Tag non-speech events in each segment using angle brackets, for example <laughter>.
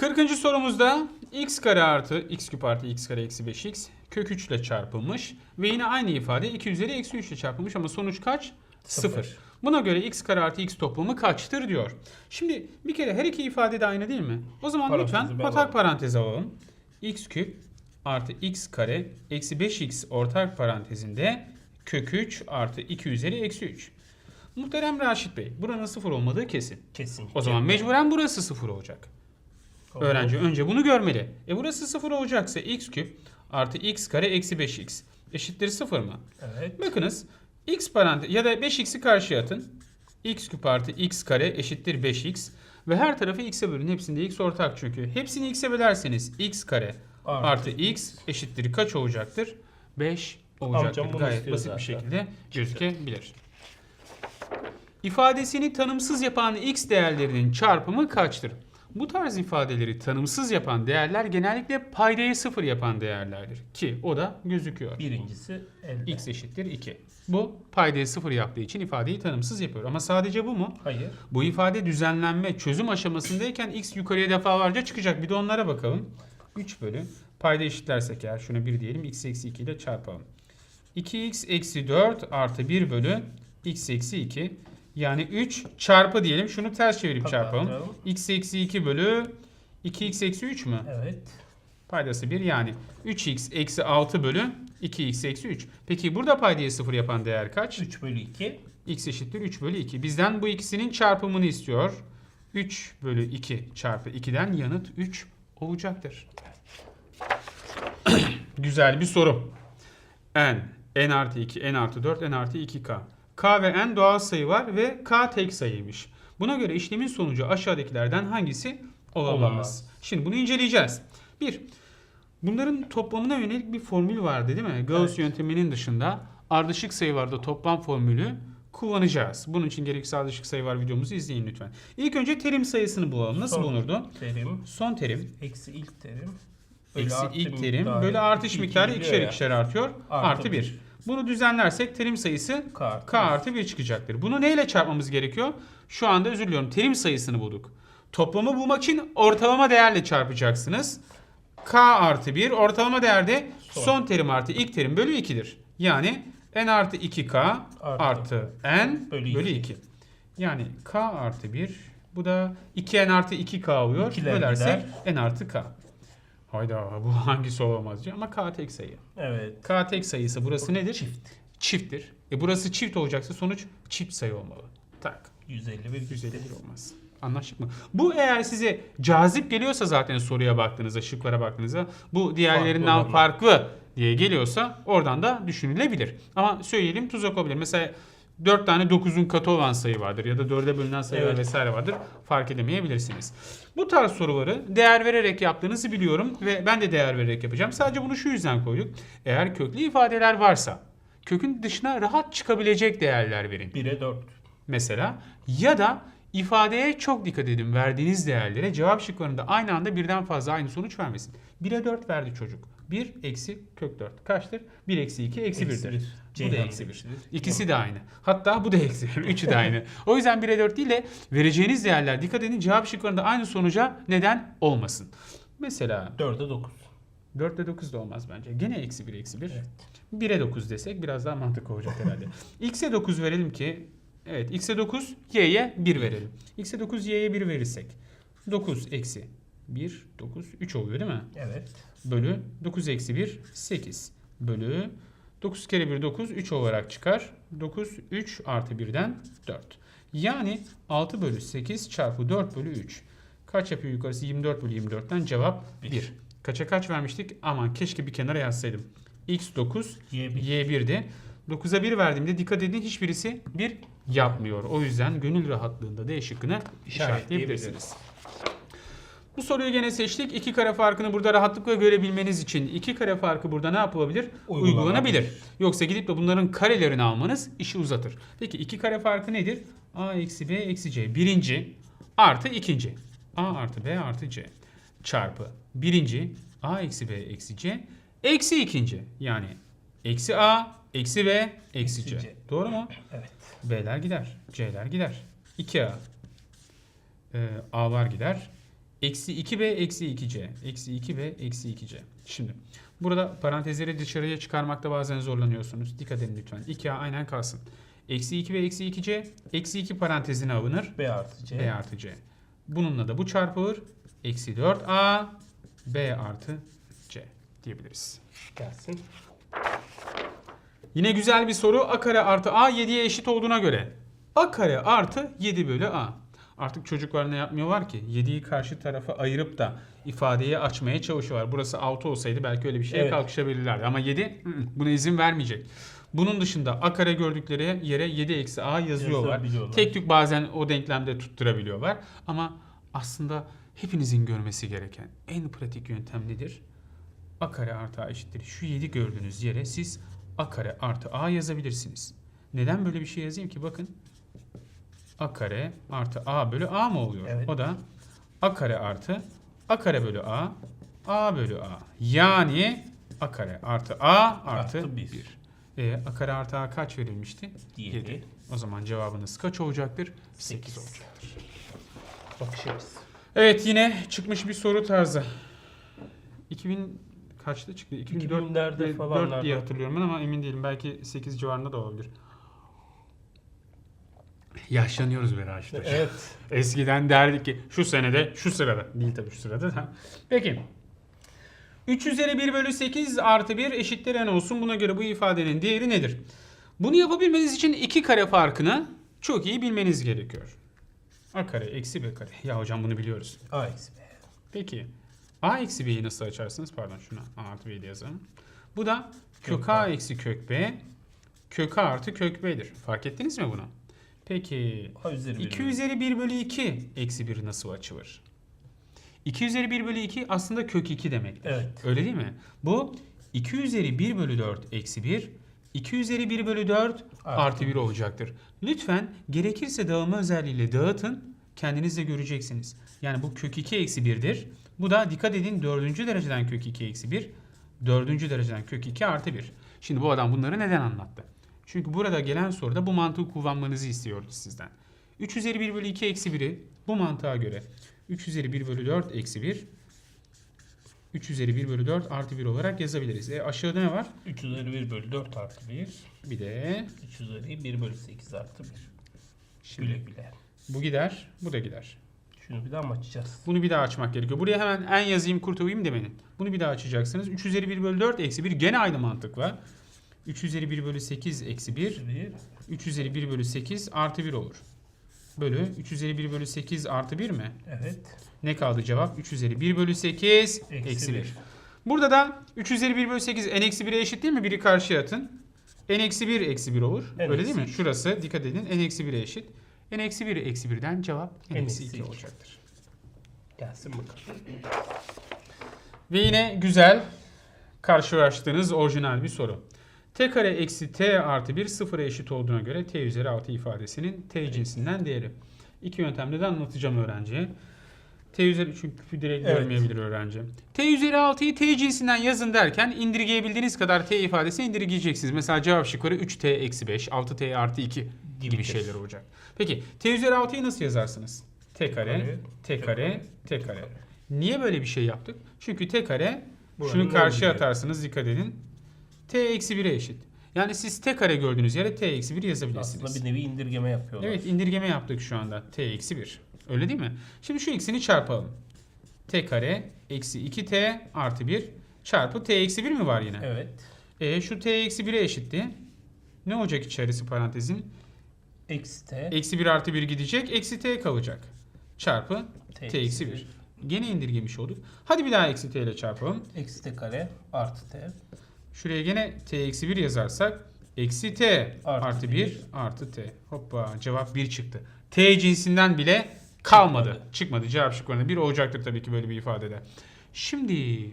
40. sorumuzda x kare artı x küp artı x kare eksi 5x kök 3 ile çarpılmış ve yine aynı ifade 2 üzeri eksi 3 ile çarpılmış ama sonuç kaç? Sıfır. 0. Buna göre x kare artı x toplamı kaçtır diyor. Şimdi bir kere her iki ifade de aynı değil mi? O zaman Parantezi lütfen bir ortak parantez alalım. x küp artı x kare eksi 5x ortak parantezinde kök 3 artı 2 üzeri eksi 3. Muhterem Raşit Bey buranın sıfır olmadığı kesin. Kesin. O zaman mecburen burası sıfır olacak. Öğrenci önce bunu görmeli. E burası sıfır olacaksa x küp artı x kare eksi 5x eşittir sıfır mı? Evet. Bakınız x parantez ya da 5x'i karşıya atın. x küp artı x kare eşittir 5x ve her tarafı x'e bölün. Hepsinde x ortak çünkü. Hepsini x'e bölerseniz x kare Artı artı x eşittir kaç olacaktır? 5 olacaktır. Amcam Gayet basit bir zaten. şekilde gözükebilir. İfadesini tanımsız yapan x değerlerinin çarpımı kaçtır? Bu tarz ifadeleri tanımsız yapan değerler genellikle paydayı sıfır yapan değerlerdir. Ki o da gözüküyor. Birincisi elde. x eşittir 2. Bu paydayı sıfır yaptığı için ifadeyi tanımsız yapıyor. Ama sadece bu mu? Hayır. Bu ifade düzenlenme, çözüm aşamasındayken x yukarıya defalarca çıkacak. Bir de onlara bakalım. 3 bölü. Payda eşitlersek eğer şuna 1 diyelim. x eksi 2 ile çarpalım. 2x eksi 4 artı 1 bölü x eksi 2. Yani 3 çarpı diyelim. Şunu ters çevirip çarpalım. X eksi 2 bölü 2x eksi 3 mü? Evet. Paydası 1 yani 3x eksi 6 bölü 2x eksi 3. Peki burada paydayı 0 yapan değer kaç? 3 bölü 2. x eşittir 3 bölü 2. Bizden bu ikisinin çarpımını istiyor. 3 bölü 2 çarpı 2'den yanıt 3 olacaktır. <clears throat> Güzel bir soru. n, n artı 2, n artı 4, n artı 2k. K ve n doğal sayı var ve k tek sayıymış. Buna göre işlemin sonucu aşağıdakilerden hangisi olamaz? Olamaz. Şimdi bunu inceleyeceğiz. 1. Bunların toplamına yönelik bir formül vardı değil mi? Gauss Evet. yönteminin dışında ardışık sayılarda toplam formülü kullanacağız. Bunun için gerekirse ardışık sayı var videomuzu izleyin lütfen. İlk önce terim sayısını bulalım. Nasıl Son bulunurdu? Terim. Son terim Eksi ilk terim. eksi ilk terim bölü artış miktarı ikişer ikişer artıyor. Artı Artı bir. 1. Bunu düzenlersek terim sayısı K artı k artı 1 çıkacaktır. Bunu neyle çarpmamız gerekiyor? Şu anda özür diliyorum terim sayısını bulduk. Toplamı bulmak için ortalama değerle çarpacaksınız. k artı 1 ortalama değerde son, Son. terim artı ilk terim bölü 2'dir. Yani n artı 2k Artı. artı n Bölü bölü 2. iki. Yani k artı 1 bu da 2n artı 2k oluyor. Bölersek n artı k. Hayda bu <laughs> hangisi olamaz diyor ama k tek sayı. Evet. K tek sayısı burası nedir? Çift. Çifttir. E burası çift olacaksa sonuç çift sayı olmalı. Tak. 151. 151 olmaz. Anlaştık mı? Bu eğer size cazip geliyorsa zaten soruya baktığınızda, şıklara baktığınızda bu diğerlerinden Farklı farklı, diye geliyorsa oradan da düşünülebilir. Ama söyleyelim tuzak olabilir. Mesela 4 tane 9'un katı olan sayı vardır ya da 4'e bölünen sayılar Evet. vesaire vardır. Fark edemeyebilirsiniz. Bu tarz soruları değer vererek yaptığınızı biliyorum ve ben de değer vererek yapacağım. Sadece bunu şu yüzden koyduk. Eğer köklü ifadeler varsa kökün dışına rahat çıkabilecek değerler verin 1'e 4. mesela ya da ifadeye çok dikkat edin verdiğiniz değerlere cevap şıklarında aynı anda birden fazla aynı sonuç vermesin. 1'e 4 verdi çocuk. 1 eksi kök 4 kaçtır? 1 eksi 2 eksi 1'dir. bir. Bu da eksi 1. demiştir. İkisi de aynı. Hatta bu da eksi 1. Üçü de aynı. O yüzden 1'e 4 değil de vereceğiniz değerler dikkat edin cevap şıklarında aynı sonuca neden olmasın. Mesela 4'e 9. 4 ile 9 da olmaz bence. Gene eksi 1 eksi 1. Evet. 1'e 9 desek biraz daha mantıklı olacak herhalde. <laughs> x'e 9 verelim ki evet x'e 9 y'ye 1 verelim. x'e 9 y'ye 1 verirsek 9 eksi 1 9 3 oluyor değil mi? Evet. Bölü 9 eksi 1 8 bölü 9 kere 1 9 3 olarak çıkar. 9 3 artı 1'den 4. Yani 6 bölü 8 çarpı 4 bölü 3. Kaç yapıyor yukarısı? 24 bölü 24'ten cevap Bir. 1. Kaça kaç vermiştik? Aman keşke bir kenara yazsaydım. x 9 Y 1. Y1'de 9'a 1 verdiğimde dikkat edin hiçbirisi 1 yapmıyor. O yüzden gönül rahatlığında D şıkkını işaretleyebilirsiniz. Bu soruyu gene seçtik. İki kare farkını burada rahatlıkla görebilmeniz için iki kare farkı burada ne yapılabilir? Uygulanabilir. Uygulanabilir. Yoksa gidip de bunların karelerini almanız işi uzatır. Peki iki kare farkı nedir? A eksi B eksi C. Birinci artı ikinci. A artı B artı C çarpı birinci A eksi B eksi C eksi ikinci. Yani eksi A eksi B eksi C. C. Doğru mu? Evet. B'ler gider. C'ler gider. 2A. Ee, A'lar gider. Eksi 2b eksi 2c. Eksi 2b eksi 2c. Şimdi burada parantezleri dışarıya çıkarmakta bazen zorlanıyorsunuz. Dikkat edin lütfen. 2a aynen kalsın. Eksi 2b eksi 2c. Eksi 2 parantezine alınır. B artı C. b artı c. Bununla da bu çarpılır. Eksi 4a b artı c diyebiliriz. Gelsin. Yine güzel bir soru. A kare artı A 7'ye eşit olduğuna göre A kare artı 7 bölü A. Artık çocuklar ne yapmıyorlar ki? 7'yi karşı tarafa ayırıp da ifadeyi açmaya çalışıyorlar. Burası 6 olsaydı belki öyle bir şeye Evet. kalkışabilirlerdi. Ama 7 ı-ı, buna izin vermeyecek. Bunun dışında A kare gördükleri yere 7 eksi A yazıyorlar. Tek tük bazen o denklemde tutturabiliyorlar. Ama aslında hepinizin görmesi gereken en pratik yöntem nedir? A kare artı A eşittir. Şu 7 gördüğünüz yere siz A kare artı A yazabilirsiniz. Neden böyle bir şey yazayım ki? Bakın. A kare artı A bölü A mı oluyor? Evet. O da A kare artı A kare bölü A A bölü A. Yani A kare artı A artı, Artı 1. bir. E, A kare artı A kaç verilmişti? Yedi. Yedi. O zaman cevabınız kaç olacaktır? 8 Sekiz. olacaktır. Bakışırız. Evet yine çıkmış bir soru tarzı. 2000 kaçta çıktı? 2004 2000'lerde ve falanlarda. 4 diye hatırlıyorum ben ama emin değilim. Belki 8 civarında da olabilir. Yaşlanıyoruz be Raşit Hocam. Evet. Eskiden derdik ki şu senede şu sırada. Değil tabii şu sırada da. Peki. 3 üzeri 1 bölü 8 artı 1 eşittir n olsun. Buna göre bu ifadenin değeri nedir? Bunu yapabilmeniz için iki kare farkını çok iyi bilmeniz gerekiyor. A kare eksi B kare. Ya hocam bunu biliyoruz. A eksi B. Peki a eksi b'yi nasıl açarsınız? Pardon şuna a artı b'yi yazalım. Bu da kök Kök a A. eksi kök b kök a artı kök b'dir. Fark ettiniz mi bunu? Peki A üzeri 1 2 üzeri 1 bölü 2 eksi 1 nasıl açılır? 2 üzeri 1 bölü 2 aslında kök 2 demektir. Evet. Öyle değil mi? Bu 2 üzeri 1 bölü 4 eksi 1 2 üzeri 1 bölü 4 Artı artı 1 olacaktır. Lütfen gerekirse dağılma özelliğiyle dağıtın. Kendiniz de göreceksiniz. Yani bu kök 2 eksi 1'dir. Bu da dikkat edin 4. dereceden kök 2 eksi 1. 4. dereceden kök 2 artı 1. Şimdi bu adam bunları neden anlattı? Çünkü burada gelen soruda bu mantığı kullanmanızı istiyordu sizden. 3 üzeri 1 bölü 2 eksi 1'i bu mantığa göre 3 üzeri 1 bölü 4 eksi 1 3 üzeri 1 bölü 4 artı 1 olarak yazabiliriz. E aşağıda ne var? 3 üzeri 1 bölü 4 artı 1. Bir de 3 üzeri 1 bölü 8 artı 1. şimdi Güle güle. bu gider, bu da gider. Şunu bir daha mı açacağız? Bunu bir daha açmak gerekiyor. Buraya hemen en yazayım kurtulayım demenin. Bunu bir daha açacaksınız. 3 üzeri 1 bölü 4 eksi 1 gene aynı mantıkla. 3 üzeri 1 bölü 8 eksi 1. 1. 3 üzeri 1 bölü 8 artı 1 olur. Bölü 3 üzeri 1 bölü 8 artı 1 mi? Evet. Ne kaldı cevap? 3 üzeri 1 bölü 8 Eksi eksi 1. bir. Burada da 3 üzeri 1 bölü 8 n eksi 1'e eşit değil mi? Biri karşıya atın. n eksi 1 eksi 1 olur. N Öyle değil mi? Şurası dikkat edin n eksi 1'e eşit. n eksi 1 eksi 1'den cevap n eksi eksi 2 iki. olacaktır. Gelsin bakalım. Ve yine güzel karşılaştığınız orijinal bir soru. T kare eksi t artı 1 sıfıra eşit olduğuna göre t üzeri 6 ifadesinin t cinsinden değeri. İki yöntemde de anlatacağım öğrenciye. T üzeri çünkü direkt Evet. görmeyebilir öğrenci. T üzeri 6'yı t cinsinden yazın derken indirgeyebildiğiniz kadar t ifadesini indirgeyeceksiniz. Mesela cevap şıkları 3t eksi 5, 6t artı 2 gibi Gibidir. şeyler olacak. Peki t üzeri 6'yı nasıl yazarsınız? t kare, t kare, t kare. Niye böyle bir şey yaptık? Çünkü t kare şunu karşıya atarsınız dikkat edin. T eksi 1'e eşit. Yani siz t kare gördüğünüz yere t eksi 1 yazabilirsiniz. Aslında bir nevi indirgeme yapıyorlar. Evet indirgeme yaptık şu anda. t eksi 1. Öyle değil mi? Şimdi şu ikisini çarpalım. t kare eksi 2t artı 1 çarpı t eksi 1 mi var yine? Evet. E şu t eksi 1'e eşitti. Ne olacak içerisi parantezin? Eksi T. Eksi 1 artı 1 gidecek. Eksi t kalacak. Çarpı T eksi 1. Gene indirgemiş olduk. Hadi bir daha eksi t ile çarpalım. Eksi T kare artı T. Şuraya gene t eksi 1 yazarsak eksi t Artı artı bir. 1 artı t. Hoppa cevap 1 çıktı. t cinsinden bile kalmadı. Çıkmadı. Çıkmadı. Cevap şıklarında 1 olacaktır tabii ki böyle bir ifadede. Şimdi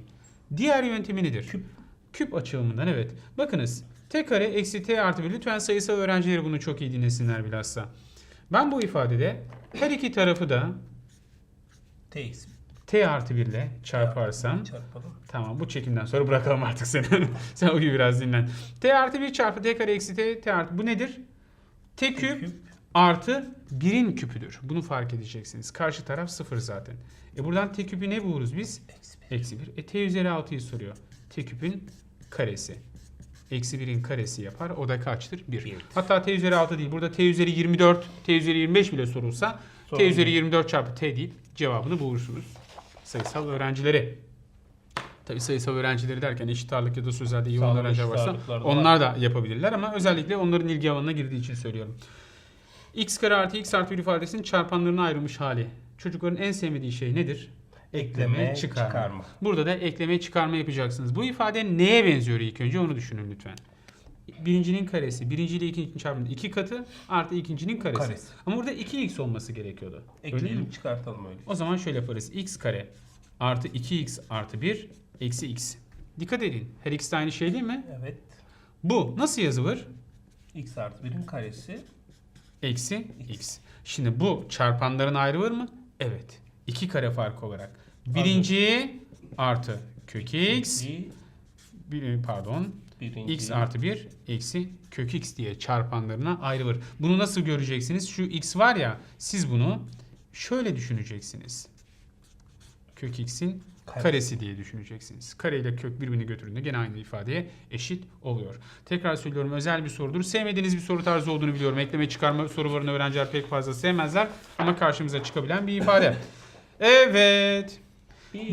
diğer yöntemi nedir? Küp. Küp açılımından evet. Bakınız t kare eksi t artı 1 lütfen sayısal öğrencileri bunu çok iyi dinlesinler bilhassa. Ben bu ifadede her iki tarafı da T eksi t artı 1 ile çarparsam Çarpalım. Tamam bu çekimden sonra bırakalım artık seni. <laughs> Sen uyu biraz dinlen. T artı 1 çarpı T kare eksi T, T artı bu nedir? T küp, Küp. artı 1'in küpüdür. Bunu fark edeceksiniz. Karşı taraf 0 zaten. E buradan t küpü ne buluruz biz? Eksi bir. Eksi 1. E t üzeri 6'yı soruyor. t küpün karesi. Eksi 1'in karesi yapar. O da kaçtır? 1. Bir. Hatta t üzeri 6 değil. Burada t üzeri 24, t üzeri 25 bile sorulsa Sorun t üzeri değil. 24 çarpı t deyip cevabını bulursunuz. Sayısal öğrencileri. Tabii sayısal öğrencileri derken eşit ağırlık ya da sözelde iyi olan eşit varsa onlar da yapabilirler ama özellikle onların ilgi alanına girdiği için söylüyorum. x kare artı x artı 1 ifadesinin çarpanlarına ayrılmış hali. Çocukların en sevmediği şey nedir? Ekleme, çıkarma. Burada da ekleme çıkarma yapacaksınız. Bu ifade neye benziyor ilk önce onu düşünün lütfen. Birincinin karesi, birinci ile ikincinin çarpımının iki katı artı ikincinin karesi. Karesi. Ama burada 2x olması gerekiyordu. Öyle değil mi? Ekleyelim çıkartalım öyle. O zaman şöyle yaparız. x kare artı 2x artı 1 eksi x. Dikkat edin. Her ikisi de aynı şey değil mi? Evet. Bu nasıl yazılır? x artı 1'in karesi. Eksi x. Şimdi bu çarpanların ayrılır mı? Evet. 2 kare farkı olarak. Birinci artı kök x. İki, Bir, pardon. birinci. x artı 1 eksi kök x diye çarpanlarına ayrılır. Bunu nasıl göreceksiniz? Şu x var ya siz bunu şöyle düşüneceksiniz. Kök x'in Karesi. karesi diye düşüneceksiniz. Kare ile kök birbirini götürdüğünde gene aynı ifadeye eşit oluyor. Tekrar söylüyorum özel bir sorudur. Sevmediğiniz bir soru tarzı olduğunu biliyorum. Ekleme çıkarma sorularını öğrenciler pek fazla sevmezler ama karşımıza çıkabilen bir ifade. <laughs> Evet.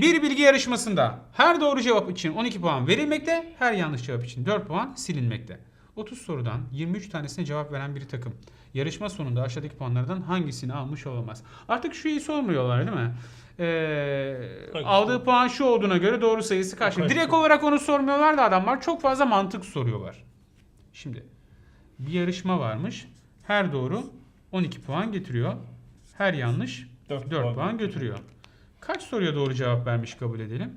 Bir bilgi yarışmasında her doğru cevap için 12 puan verilmekte, her yanlış cevap için 4 puan silinmekte. 30 sorudan 23 tanesine cevap veren bir takım. Yarışma sonunda aşağıdaki puanlardan hangisini almış olamaz? Artık şu iyi sormuyorlar değil mi? Ee, aldığı puan şu olduğuna göre doğru sayısı kaç? Direkt olarak onu sormuyorlar da adamlar çok fazla mantık soruyorlar. Şimdi bir yarışma varmış. Her doğru 12 puan getiriyor. Her yanlış Dört 4 puan puan götürüyor. Kaç soruya doğru cevap vermiş kabul edelim?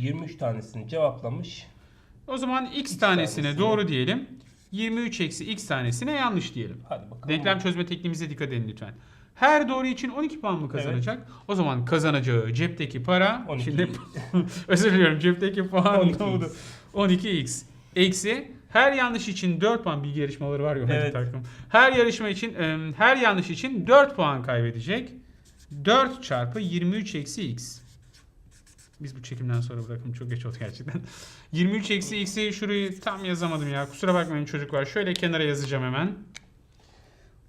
23 tanesini cevaplamış. O zaman x tanesine tanesine. doğru diyelim. 23 eksi x tanesine yanlış diyelim. Hadi bakalım. Denklem çözme tekniğimize dikkat edin lütfen. Her doğru için 12 puan mı kazanacak? O zaman kazanacağı cepteki para 12. şimdi <laughs> özür diliyorum cepteki puan <laughs> 12x. ne oldu? 12x eksi her yanlış için 4 puan bilgi yarışmaları var ya Evet. takım. Her yarışma için her yanlış için 4 puan kaybedecek. 4 çarpı 23 eksi x. Biz bu çekimden sonra bırakalım çok geç oldu gerçekten. <laughs> 23 eksi x'i şurayı tam yazamadım ya. Kusura bakmayın çocuklar. Şöyle kenara yazacağım hemen.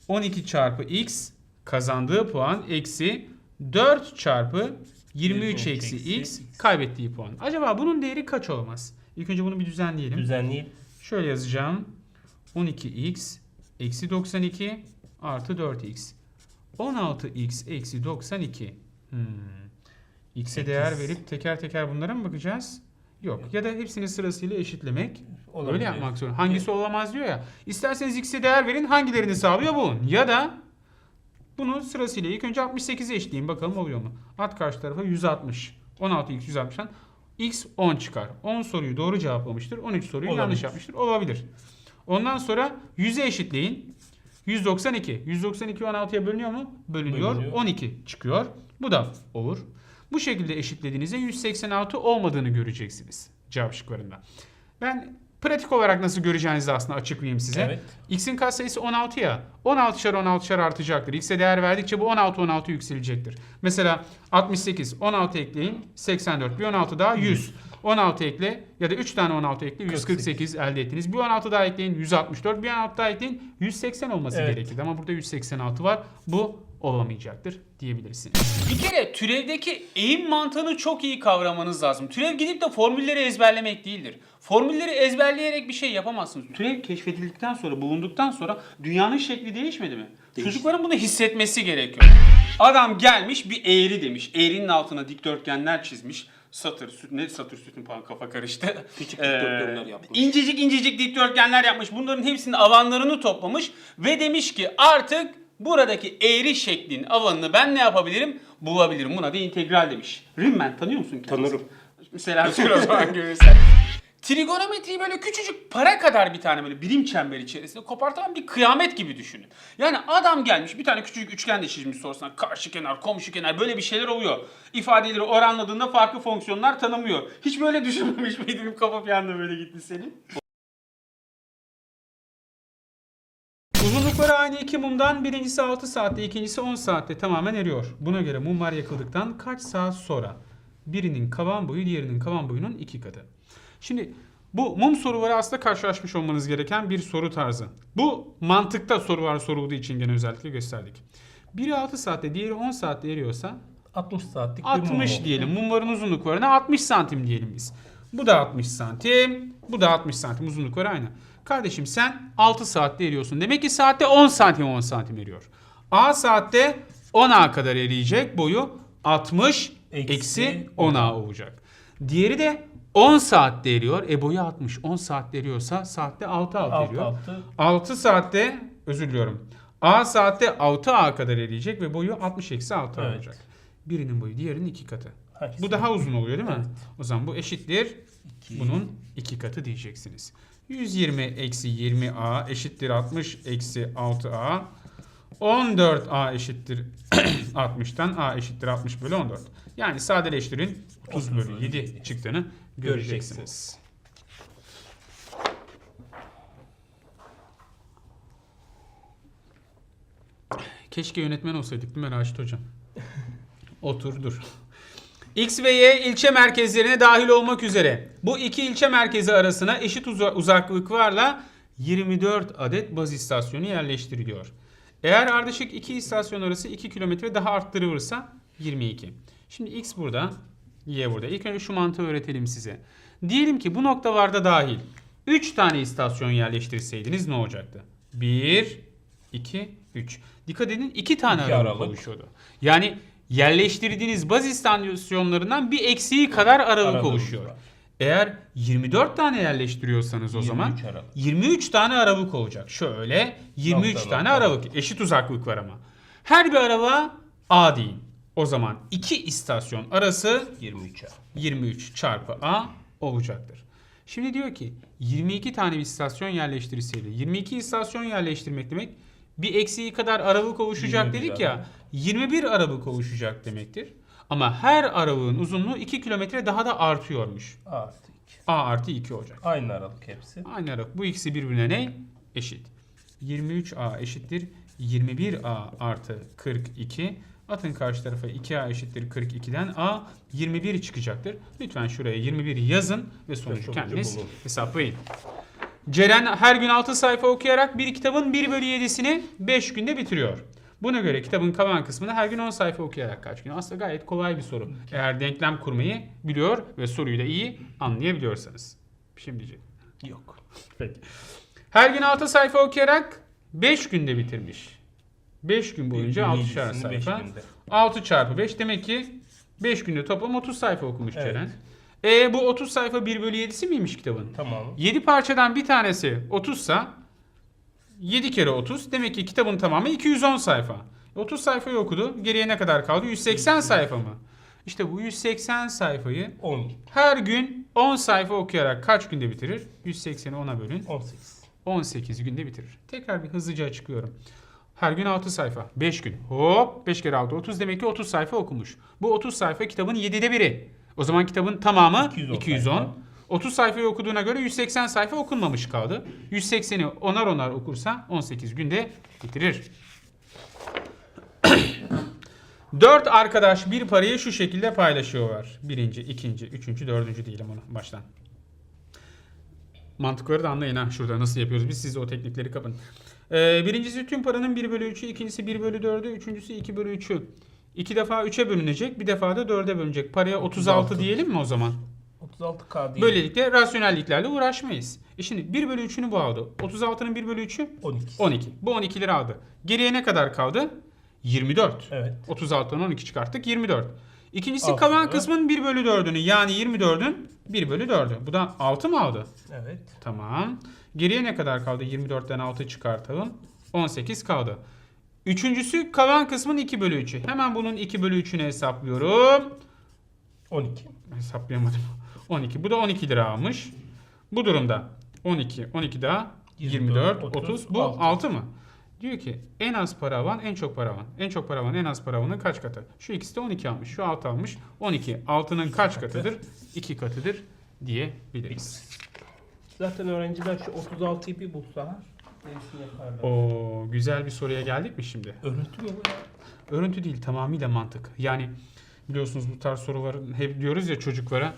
12 çarpı x kazandığı puan eksi 4 çarpı 23 eksi x kaybettiği puan. Acaba bunun değeri kaç olmaz? İlk önce bunu bir düzenleyelim. Düzenleyip Şöyle yazacağım. 12x eksi 92 artı 4x. 16x eksi 92. Hmm. X'e değer verip teker teker bunlara mı bakacağız? Yok. Ya da hepsini sırasıyla eşitlemek. Olabilir. Öyle yapmak zorunda. Hangisi olamaz diyor ya. İsterseniz x'e değer verin hangilerini sağlıyor bulun. Ya da bunu sırasıyla ilk önce 68'e eşitleyin bakalım oluyor mu? At karşı tarafa 160. 16x 160'dan x 10 çıkar. 10 soruyu doğru cevaplamıştır. 13 soruyu Olabilir. yanlış yapmıştır. Olabilir. Ondan sonra 100'e eşitleyin. 192. 192 16'ya bölünüyor mu? Bölünüyor. Bölünüyor. 12 çıkıyor. Bu da olur. Bu şekilde eşitlediğinizde 186 olmadığını göreceksiniz cevap şıklarında. Ben pratik olarak nasıl göreceğinizi aslında açıklayayım size. Evet. X'in katsayısı 16 ya. 16'şar 16'şar artacaktır. X'e değer verdikçe bu 16 16 yükselecektir. Mesela 68 16 ekleyin 84 bir 16 daha 100. 16 ekle ya da 3 tane 16 ekle 148 elde ettiniz. Bir 16 daha ekleyin 164 bir 16 daha ekleyin 180 olması Evet. gerekirdi ama burada 186 var. Bu olamayacaktır diyebilirsiniz. Bir kere türevdeki eğim mantığını çok iyi kavramanız lazım. Türev gidip de formülleri ezberlemek değildir. Formülleri ezberleyerek bir şey yapamazsınız. Türev keşfedildikten sonra, bulunduktan sonra dünyanın şekli değişmedi mi? Çocukların bunu hissetmesi gerekiyor. Adam gelmiş bir eğri demiş. Eğrinin altına dikdörtgenler çizmiş. Satır, süt, ne satır sütün falan kafa karıştı. <laughs> Küçük Ee, dikdörtgenler yapmış. İncecik incecik dikdörtgenler yapmış. Bunların hepsinin alanlarını toplamış ve demiş ki artık buradaki eğri şeklin alanını ben ne yapabilirim? Bulabilirim. Buna da integral demiş. Riemann tanıyor musun kendisini? Tanırım. Mesela şöyle <laughs> o zaman görürsen. Trigonometriyi böyle küçücük para kadar bir tane böyle birim çember içerisinde kopartan bir kıyamet gibi düşünün. Yani adam gelmiş bir tane küçücük üçgen de çizmiş sorsan karşı kenar, komşu kenar böyle bir şeyler oluyor. İfadeleri oranladığında farklı fonksiyonlar tanımıyor. Hiç böyle düşünmemiş miydin? <laughs> Kafa bir anda böyle gitti senin. Uzunluk Uzunlukları aynı iki mumdan birincisi 6 saatte, ikincisi 10 saatte tamamen eriyor. Buna göre mumlar yakıldıktan kaç saat sonra? Birinin kavan boyu diğerinin kavan boyunun iki katı. Şimdi bu mum soruları aslında karşılaşmış olmanız gereken bir soru tarzı. Bu mantıkta sorular sorulduğu için gene özellikle gösterdik. Biri 6 saatte diğeri 10 saatte eriyorsa 60 saatlik bir 60 mum. diyelim. Mumların uzunluklarına 60 santim diyelim biz. Bu da 60 santim. Bu da 60 santim. Uzunlukları aynı. Kardeşim sen 6 saatte eriyorsun. Demek ki saatte 10 santim 10 santim eriyor. A saatte 10A kadar eriyecek. Boyu 60 Eksi eksi 10A olacak. Diğeri de 10 saatte eriyor. E boyu 60. 10 saatte eriyorsa saatte 6 6 Alt eriyor. altı 6 saatte özür diliyorum. A saatte 6A kadar eriyecek ve boyu 60 eksi 6 Evet. olacak. Birinin boyu diğerinin iki katı. Hangisi? Bu daha uzun oluyor değil mi? Evet. O zaman bu eşittir. Bunun iki katı diyeceksiniz. 120 eksi 20A eşittir 60 eksi 6A. 14A eşittir 60'tan A eşittir 60 <clears throat> bölü 14. Yani sadeleştirin 30 30 bölü bölü 7 yedi. çıktığını göreceksiniz. Keşke yönetmen olsaydık değil mi Raşit Hocam? <laughs> Otur dur. X ve Y ilçe merkezlerine dahil olmak üzere bu iki ilçe merkezi arasına eşit uza- uzaklıklarla 24 adet baz istasyonu yerleştiriliyor. Eğer ardışık iki istasyon arası 2 kilometre daha arttırılırsa 22. Şimdi X burada, Y burada. İlk önce şu mantığı öğretelim size. Diyelim ki bu noktalarda dahil 3 tane istasyon yerleştirseydiniz ne olacaktı? 1, 2, 3. Dikkat edin 2 tane İki aralık, aralık. oluşuyordu. Yani yerleştirdiğiniz baz istasyonlarından bir eksiği kadar aralık oluşuyor. var. Eğer 24 tane yerleştiriyorsanız o 23 zaman aralık. 23 tane aralık olacak. Şöyle 23 Nokta, tane aralık. Eşit uzaklık var ama. Her bir aralığa A deyin. O zaman iki istasyon arası 23'e. 23 çarpı A olacaktır. Şimdi diyor ki 22 tane bir istasyon yerleştirilseydi. 22 istasyon yerleştirmek demek bir eksiği kadar aralık oluşacak 21 dedik ya. 21 aralık oluşacak demektir. Ama her aralığın uzunluğu 2 kilometre daha da artıyormuş. Artı 2. A artı 2 olacak. Aynı aralık hepsi. Aynı aralık. Bu ikisi birbirine ne? Eşit. 23A eşittir 21A artı 42. Atın karşı tarafa 2A eşittir 42'den A 21 çıkacaktır. Lütfen şuraya 21 yazın ve sonucu kendiniz bulun. hesaplayın. Ceren her gün 6 sayfa okuyarak bir kitabın 1 bölü 7'sini 5 günde bitiriyor. Buna göre kitabın kalan kısmını her gün 10 sayfa okuyarak kaç gün? Aslında gayet kolay bir soru. Eğer denklem kurmayı biliyor ve soruyu da iyi anlayabiliyorsanız. Bir şey mi diyecek? Yok. Peki. Her gün 6 sayfa okuyarak 5 günde bitirmiş. 5 gün boyunca Bir- bir 6'şar yedisini beş sayfa. günde. 6 çarpı 5 demek ki 5 günde toplam 30 sayfa okumuş Evet. Ceren. E bu 30 sayfa 1 bölü 7'si miymiş kitabın? Tamam. 7 parçadan bir tanesi 30 sa 7 kere 30 demek ki kitabın tamamı 210 sayfa. 30 sayfayı okudu. Geriye ne kadar kaldı? 180 sayfa mı? İşte bu 180 sayfayı 10. her gün 10 sayfa okuyarak kaç günde bitirir? 180'i 10'a bölün. 18. 18 günde bitirir. Tekrar bir hızlıca açıklıyorum. Her gün 6 sayfa. 5 gün. Hop 5 kere 6 30 demek ki 30 sayfa okumuş. Bu 30 sayfa kitabın 7'de biri. O zaman kitabın tamamı 210. 210 sayfa. 30 sayfayı okuduğuna göre 180 sayfa okunmamış kaldı. 180'i onar onar okursa 18 günde bitirir. <coughs> 4 arkadaş bir parayı şu şekilde paylaşıyorlar. Birinci, ikinci, üçüncü, dördüncü diyelim onu baştan. Mantıkları da anlayın ha şurada nasıl yapıyoruz biz siz o teknikleri kapın. Ee, birincisi tüm paranın 1 bölü 3'ü, ikincisi 1 bölü 4'ü, üçüncüsü 2 bölü 3'ü. İki defa 3'e bölünecek, bir defa da 4'e bölünecek. Paraya 36, 36. diyelim mi o zaman? 36K değil. Böylelikle rasyonelliklerle uğraşmayız. E şimdi 1 bölü 3'ünü bu aldı. 36'nın 1 bölü 3'ü 12. 12. Bu 12'leri aldı. Geriye ne kadar kaldı? 24. Evet. 36'dan 12 çıkarttık 24. İkincisi Altı kalan kısmın 1 bölü 4'ünü yani 24'ün 1 bölü 4'ü. Bu da 6 mı aldı? Evet. Tamam. Geriye ne kadar kaldı? 24'ten 6 çıkartalım. 18 kaldı. Üçüncüsü kalan kısmın 2 bölü 3'ü. Hemen bunun 2 bölü 3'ünü hesaplıyorum. 12. Hesaplayamadım. <laughs> 12. Bu da 12 lira almış. Bu durumda 12, 12 daha 24, 24, 30. Bu 6. 6 mı? Diyor ki en az para alan en çok para alan. En çok para alan en az para alanın kaç katı? Şu ikisi de 12 almış. Şu 6 almış. 12. 6'nın kaç katı? katıdır? 2 katıdır diyebiliriz. Zaten öğrenciler şu 36'yı bir bulsalar Gerisini yaparlar. O güzel bir soruya geldik mi şimdi? Örüntü mü bu ya? Örüntü değil tamamıyla mantık. Yani biliyorsunuz bu tarz soruların hep diyoruz ya çocuklara.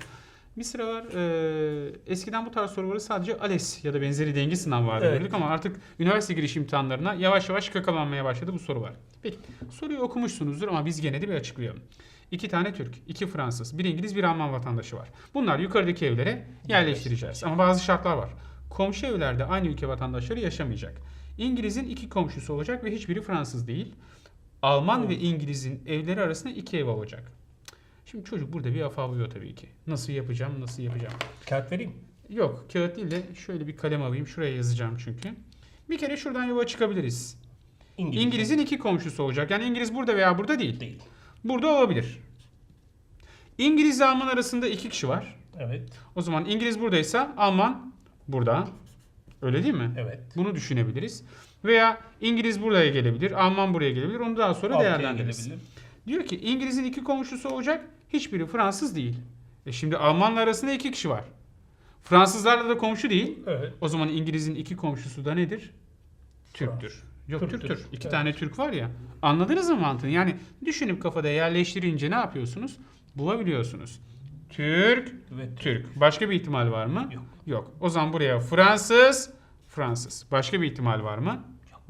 Bir sıra var e, eskiden bu tarz soruları sadece ALES ya da benzeri denge sınavı vardı Evet. ama artık üniversite giriş imtihanlarına yavaş yavaş kakalanmaya başladı bu soru var. Peki soruyu okumuşsunuzdur ama biz gene de bir açıklayalım. İki tane Türk, iki Fransız, bir İngiliz, bir Alman vatandaşı var. Bunlar yukarıdaki evlere yerleştireceğiz. Ama bazı şartlar var. Komşu evlerde aynı ülke vatandaşları yaşamayacak. İngiliz'in iki komşusu olacak ve hiçbiri Fransız değil. Alman ve İngiliz'in evleri arasında iki ev olacak. Şimdi çocuk burada bir afallıyor tabii ki. Nasıl yapacağım, nasıl yapacağım? Kağıt vereyim. Yok kağıt değil de şöyle bir kalem alayım. Şuraya yazacağım çünkü. Bir kere şuradan yola çıkabiliriz. İngiliz. İngiliz'in iki komşusu olacak. Yani İngiliz burada veya burada değil. değil. Burada olabilir. İngiliz ile Alman arasında iki kişi var. Evet. O zaman İngiliz buradaysa Alman burada. Öyle değil mi? Evet. Bunu düşünebiliriz. Veya İngiliz buraya gelebilir, Alman buraya gelebilir. Onu daha sonra Altıya değerlendiririz. gelebilir. Diyor ki İngiliz'in iki komşusu olacak. Hiçbiri Fransız değil. E şimdi Almanla arasında iki kişi var. Fransızlarla da komşu değil. Evet. O zaman İngiliz'in iki komşusu da nedir? Türktür. Yok Türktür. Türktür. İki Evet. tane Türk var ya. Anladınız mı mantığını? Yani düşünüp kafada yerleştirince ne yapıyorsunuz? Bulabiliyorsunuz. Türk, Ve Türk. Başka bir ihtimal var mı? Yok. Yok. O zaman buraya Fransız, Fransız. Başka bir ihtimal var mı?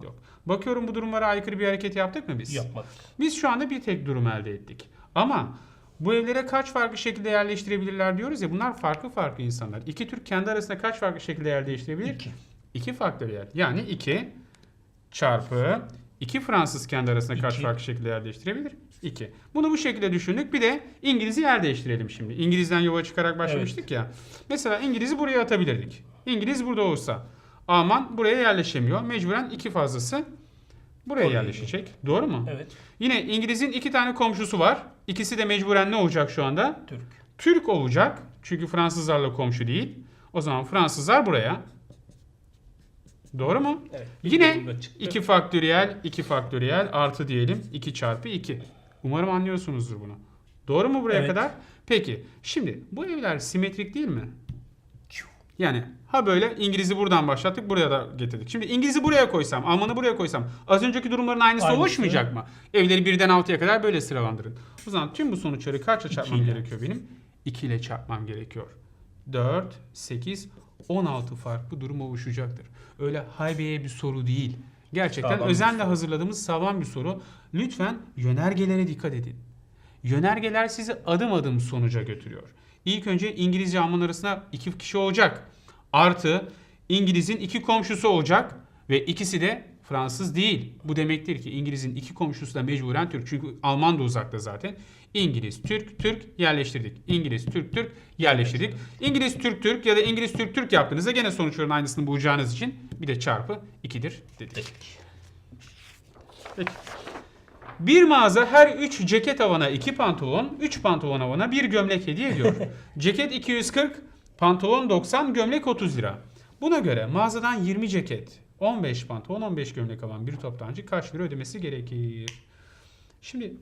Yok. Bakıyorum bu durumlara aykırı bir hareket yaptık mı biz? yapmadık. Biz şu anda bir tek durum elde ettik. Ama bu evlere kaç farklı şekilde yerleştirebilirler diyoruz ya bunlar farklı farklı insanlar. İki Türk kendi arasında kaç farklı şekilde yer değiştirebilir? İki. İki farklı yer. Yani 2 çarpı 2 Fransız kendi arasında kaç İki. farklı şekilde yer değiştirebilir? 2. Bunu bu şekilde düşündük. Bir de İngiliz'i yer değiştirelim şimdi. İngiliz'den yola çıkarak başlamıştık ya. Mesela İngiliz'i buraya atabilirdik. İngiliz burada olsa Alman buraya yerleşemiyor. Mecburen iki fazlası buraya Oraya yerleşecek. Doğru mu? Evet. Yine İngiliz'in iki tane komşusu var. İkisi de mecburen ne olacak şu anda? Türk. Türk olacak. Çünkü Fransızlarla komşu değil. O zaman Fransızlar buraya. Doğru mu? Evet. Yine Burada çıktı. 2 faktöriyel, 2 faktöriyel artı diyelim 2 çarpı 2. Umarım anlıyorsunuzdur bunu. Doğru mu buraya Evet. kadar? Peki. Şimdi bu evler simetrik değil mi? Yani ha böyle İngiliz'i buradan başlattık buraya da getirdik. Şimdi İngiliz'i buraya koysam, Alman'ı buraya koysam az önceki durumların aynısı, Aynısı. oluşmayacak mı? Evleri birden 6'ya kadar böyle sıralandırın. O zaman tüm bu sonuçları kaçla çarpmam gerekiyor benim? 2 ile çarpmam gerekiyor. 4, 8, 16 farklı durum oluşacaktır. Öyle haybeye bir soru değil. Gerçekten Sağlam özenle soru. hazırladığımız sağlam bir soru. Lütfen yönergelere dikkat edin. Yönergeler sizi adım adım sonuca götürüyor. İlk önce İngilizce Alman arasında iki kişi olacak. Artı İngiliz'in iki komşusu olacak ve ikisi de Fransız değil. Bu demektir ki İngiliz'in iki komşusu da mecburen Türk. Çünkü Alman da uzakta zaten. İngiliz, Türk, Türk yerleştirdik. İngiliz, Türk, Türk yerleştirdik. İngiliz, Türk, Türk ya da İngiliz, Türk, Türk yaptığınızda gene sonuçların aynısını bulacağınız için bir de çarpı 2'dir dedik. Peki. Bir mağaza her 3 ceket havana 2 pantolon, 3 pantolon havana 1 gömlek hediye ediyor. <laughs> ceket 240, pantolon 90, gömlek 30 lira. Buna göre mağazadan 20 ceket, 15 pantolon, 15 gömlek alan bir toptancı kaç lira ödemesi gerekir? Şimdi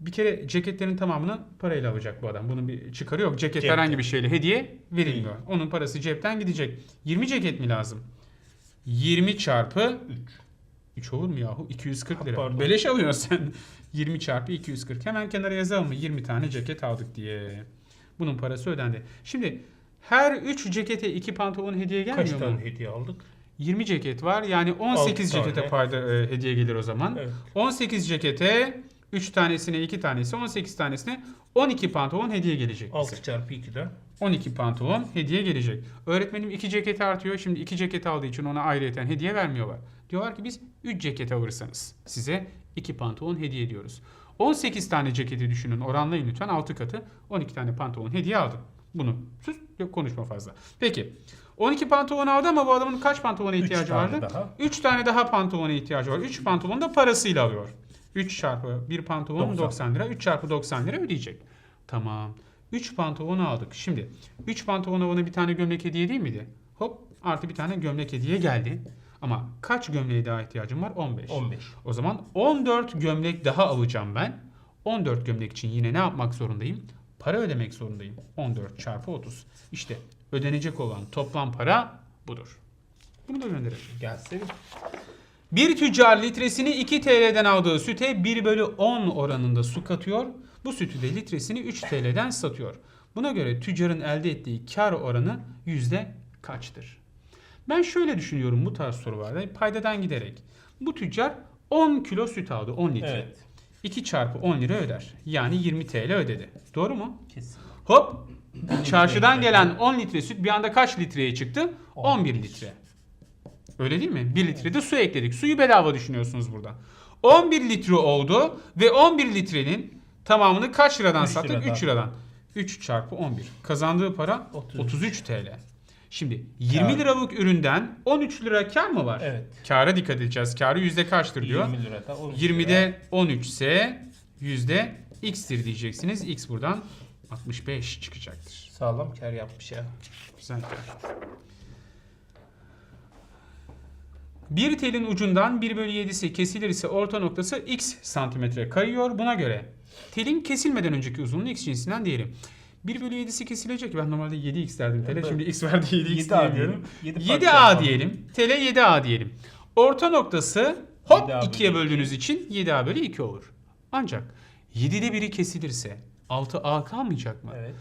bir kere ceketlerin tamamını parayla alacak bu adam. Bunun bir çıkarı yok. Ceket Cepten. herhangi bir şeyle hediye verilmiyor. Onun parası cepten gidecek. 20 ceket mi lazım? 20 çarpı 3. 3 olur mu yahu? 240 lira. Pardon. Beleş alıyorsun sen. <laughs> 20 çarpı 240. Hemen kenara yazalım mı? 20 tane ceket aldık diye. Bunun parası ödendi. Şimdi her 3 cekete 2 pantolon hediye Kaç gelmiyor mu? tane hediye aldık? 20 ceket var. Yani 18 Altı cekete tane. payda e, hediye gelir o zaman. Evet. 18 cekete 3 tanesine 2 tanesi 18 tanesine 12 pantolon hediye gelecek bize. 6 çarpı 2'den. 12 pantolon hediye gelecek. Öğretmenim 2 ceketi artıyor. Şimdi 2 ceket aldığı için ona ayrıyeten hediye vermiyorlar. Diyorlar ki biz 3 ceket alırsanız size 2 pantolon hediye ediyoruz. 18 tane ceketi düşünün. Oranlayın lütfen 6 katı. 12 tane pantolon hediye aldım. Bunu sus konuşma fazla. Peki 12 pantolon aldı ama bu adamın kaç pantolona Üç ihtiyacı tane vardı? daha. 3 tane daha pantolona ihtiyacı var. 3 pantolon da parasıyla alıyor. 3 çarpı 1 pantolon 90. 90 lira. 3 çarpı 90 lira ödeyecek. Tamam. 3 pantolon aldık. Şimdi 3 pantolona ona bir tane gömlek hediye değil miydi? Hop artı bir tane gömlek hediye geldi. Ama kaç gömleğe daha ihtiyacım var? 15. 15. O zaman 14 gömlek daha alacağım ben. 14 gömlek için yine ne yapmak zorundayım? Para ödemek zorundayım. 14 çarpı 30. İşte ödenecek olan toplam para budur. Bunu da gönderelim. Gelsin. Bir tüccar litresini 2 TL'den aldığı süte 1 bölü 10 oranında su katıyor. Bu sütü de litresini 3 TL'den satıyor. Buna göre tüccarın elde ettiği kar oranı yüzde kaçtır? Ben şöyle düşünüyorum bu tarz sorularda paydadan giderek. Bu tüccar 10 kilo süt aldı 10 litre. Evet. 2 çarpı 10 lira öder. Yani 20 TL ödedi. Doğru mu? Kesin. Hop çarşıdan gelen 10 litre süt bir anda kaç litreye çıktı? 11 litre. Öyle değil mi? 1 litre de su ekledik. Suyu bedava düşünüyorsunuz burada. 11 litre oldu ve 11 litrenin tamamını kaç liradan Üç sattık? liradan. 3 liradan. 3 çarpı 11. Kazandığı para 33. 33 TL. Şimdi 20 Kar. liralık üründen 13 lira kar mı var? Evet. Kâra dikkat edeceğiz. Kârı yüzde kaçtır diyor. 20 lirada 13 lira. 20'de 13 ise yüzde x'tir diyeceksiniz. X buradan 65 çıkacaktır. Sağlam kar yapmış ya. Güzel. Bir telin ucundan 1 bölü 7'si kesilirse orta noktası x santimetre kayıyor. Buna göre telin kesilmeden önceki uzunluğu x cinsinden diyelim. 1 bölü 7'si kesilecek. Ben normalde 7x derdim tele. Evet. Şimdi x verdi 7x 7A diyebiliyorum. diyelim. 7 farklı 7a yapalım. diyelim. Tele 7a diyelim. Orta noktası hop 7A 2'ye bölü böldüğünüz için 7a bölü 2 olur. Ancak 7'de biri kesilirse 6a kalmayacak mı? Evet.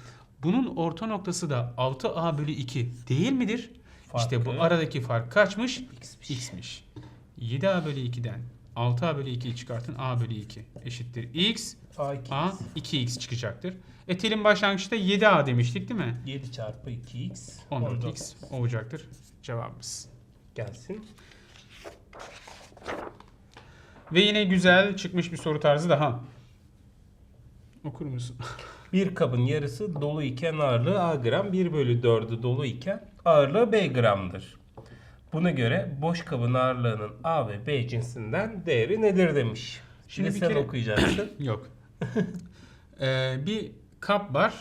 Bunun orta noktası da 6a bölü 2 değil midir? İşte bu Farkı aradaki fark kaçmış? X'miş. X'miş. 7a bölü 2'den 6a bölü 2'yi çıkartın a bölü 2 eşittir x. A2. a 2x çıkacaktır. E telin başlangıçta 7a demiştik değil mi? 7 çarpı 2x. 14x olacaktır cevabımız. Gelsin. Ve yine güzel çıkmış bir soru tarzı daha. Okur musun? <laughs> Bir kabın yarısı dolu iken ağırlığı A gram, 1 bölü 4'ü dolu iken ağırlığı B gramdır. Buna göre boş kabın ağırlığının A ve B cinsinden değeri nedir demiş. Şimdi sen kere- okuyacaksın. <coughs> Yok. <laughs> Ee, bir kap var.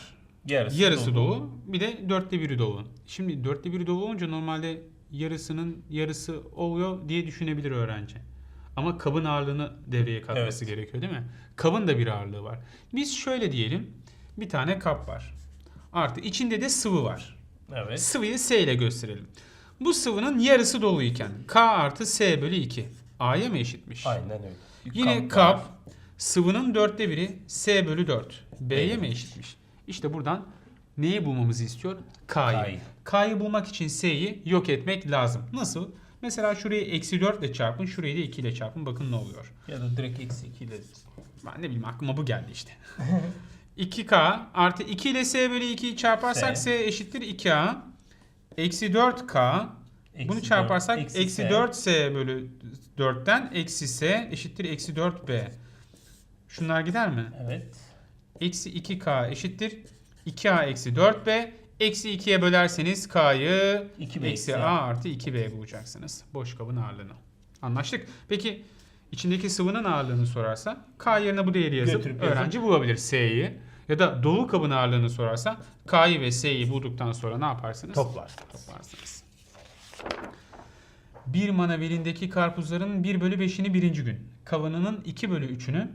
Yarısı, Yarısı dolu. Bir de dörtte biri dolu. Şimdi dörtte biri dolu olunca normalde yarısının yarısı oluyor diye düşünebilir öğrenci. Ama kabın ağırlığını devreye katması Evet. gerekiyor değil mi? Kabın da bir ağırlığı var. Biz şöyle diyelim. Bir tane kap var. Artı içinde de sıvı var. Evet. Sıvıyı S ile gösterelim. Bu sıvının yarısı doluyken K artı S bölü 2. A'ya mı eşitmiş? Aynen öyle. Yine kap sıvının dörtte biri S bölü 4. B'ye mi eşitmiş? İşte buradan neyi bulmamızı istiyor? K'yı. K'yı bulmak için S'yi yok etmek lazım. Nasıl? Mesela şurayı eksi 4 ile çarpın. Şurayı da 2 ile çarpın. Bakın ne oluyor. Ya da direkt eksi 2 ile. Ben ne bileyim aklıma bu geldi işte. <laughs> 2K artı 2 ile S bölü 2'yi çarparsak S, S. eşittir 2A. Eksi 4K. Eksi Bunu çarparsak eksi eksi S. 4S bölü 4'ten eksi S eşittir eksi 4B. Şunlar gider mi? Evet. Eksi 2K eşittir 2A eksi 4B. Eksi 2'ye bölerseniz K'yı 2B eksi eksi A artı 2B bulacaksınız. Boş kabın ağırlığını. Anlaştık. Peki içindeki sıvının ağırlığını sorarsa K yerine bu değeri yazıp Götürüp yazıp- öğrenci bulabilir S'yi. Ya da dolu kabın ağırlığını sorarsa K'yı ve S'yi bulduktan sonra ne yaparsınız? Toplar. toplarsınız. Bir manavilindeki karpuzların 1 bölü 5'ini birinci gün, kavanının 2 bölü 3'ünü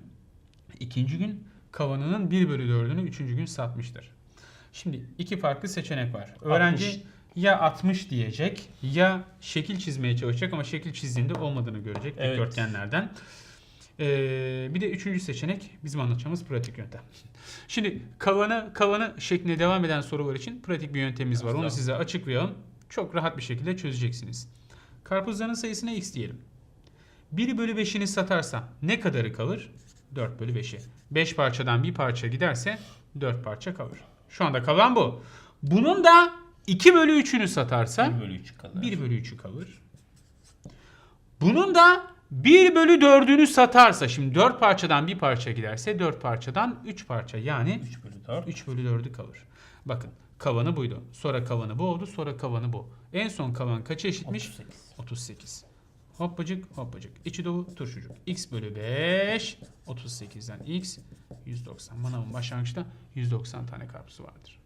ikinci gün, kavanının 1 bölü 4'ünü üçüncü gün satmıştır. Şimdi iki farklı seçenek var. Öğrenci 60. ya 60 diyecek ya şekil çizmeye çalışacak ama şekil çizdiğinde olmadığını görecek Evet. dikdörtgenlerden. Ee, bir de üçüncü seçenek bizim anlatacağımız pratik yöntem. Şimdi kavanı kavanı şeklinde devam eden sorular için pratik bir yöntemimiz var. Onu size açıklayalım. Çok rahat bir şekilde çözeceksiniz. Karpuzların sayısına x diyelim. 1 bölü 5'ini satarsa ne kadarı kalır? 4 bölü 5'i. 5 parçadan bir parça giderse 4 parça kalır. Şu anda kalan bu. Bunun da 2 bölü 3'ünü satarsa 1 bölü 3 kalır. 1 bölü 3'ü kalır. Bunun da 1 bölü 4'ünü satarsa şimdi 4 parçadan bir parça giderse 4 parçadan 3 parça yani 3 bölü 4. 3 bölü 4'ü kalır. Bakın kavanı buydu. Sonra kavanı bu oldu. Sonra kavanı bu. En son kavan kaça eşitmiş? 38. 38. Hoppacık hoppacık. İçi dolu turşucuk. x bölü 5. 38'den x 190. Manavın başlangıçta 190 tane karpuzu vardır.